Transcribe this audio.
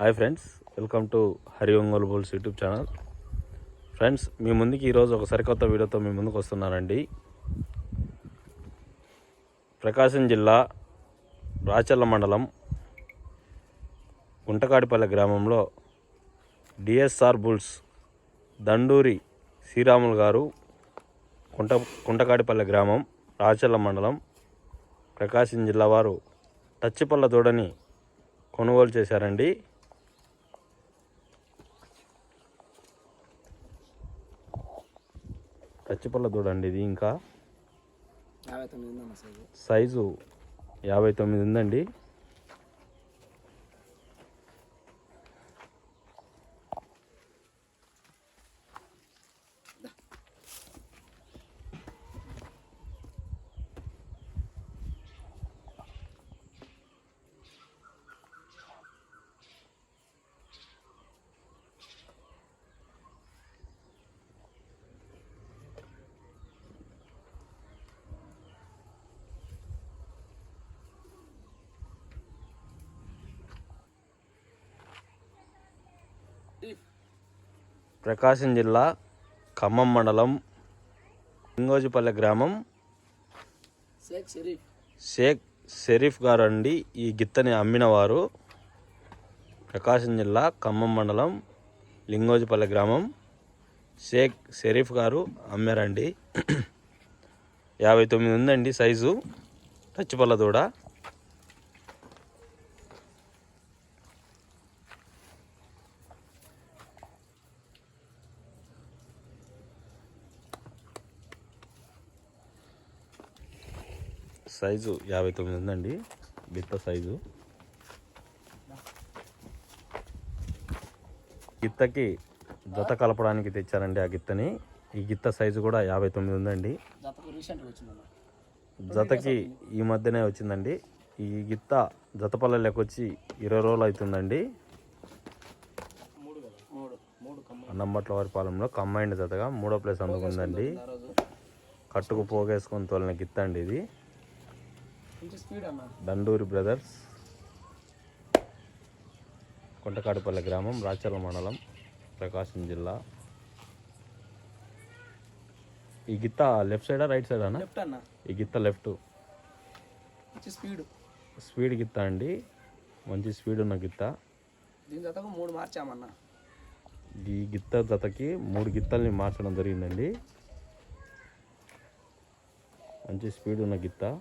Hi friends welcome to Hari Ongole bulls YouTube channel friends మీ ముందుకి ఈరోజు ఒక సరికొత్త వీడియోతో మీ ముందుకు వస్తున్నానండి. ప్రకాశం జిల్లా రాచల్ల మండలం గుంటకాడిపల్లె గ్రామంలో డిఎస్ఆర్ బుల్స్ దండూరి శ్రీరాములు గారు కుంట కుంటకాడిపల్లె గ్రామం రాచల్ల మండలం ప్రకాశం జిల్లా వారు టచ్చిపల్ల దూడని కొనుగోలు చేశారండి. టచ్చిపల్ల దూడ అండి ఇది ఇంకా. సైజు యాభై తొమ్మిది ఉందండి. ప్రకాశం జిల్లా ఖమ్మం మండలం ఇంగోజిపల్లె గ్రామం. షేక్ షరీఫ్. షేక్ షరీఫ్ గారు అండి ఈ గిత్తని అమ్మినవారు ప్రకాశం జిల్లా ఖమ్మం మండలం లింగోజిపల్లె గ్రామం. షేక్ షరీఫ్ గారు అమ్మారండి. యాభై తొమ్మిది ఉందండి సైజు. టచ్చిపల్ల దూడ. సైజు యాభై తొమ్మిది ఉందండి. గిత్త సైజు. గిత్తకి జత కలపడానికి తెచ్చారండి ఆ గిత్తని. ఈ గిత్త సైజు కూడా యాభై తొమ్మిది ఉందండి. జతకు ఈ మధ్యనే వచ్చిందండి. ఈ గిత్త జతపల్ల లెక్కొచ్చి ఇరవై రోజులు అవుతుందండి. అన్నంబట్ల వారి పాలెంలో కంబైండ్ జతగా మూడో ప్లేస్ అందుకుందండి. కట్టుకు పోగేసుకొని తోలిన గిత్త అండి ఇది. దండూరి బ్రదర్స్ కొంటకాడిపల్లె గ్రామం రాచర్ల మండలం ప్రకాశం జిల్లా. ఈ గిత్త లెఫ్ట్ సైడా రైట్ సైడా అన్న లెఫ్ట్ అన్న. ఈ గిత్త లెఫ్ట్. స్పీడ్. స్పీడ్ గిత్త అండి. మంచి స్పీడ్ ఉన్న గిత్త. దీని జతకు మూడు మార్చామన్న. ఈ గిత్త జతకి మూడు గిత్తల్ని మార్చడం జరిగిందండి. మంచి స్పీడ్ ఉన్న గిత్త.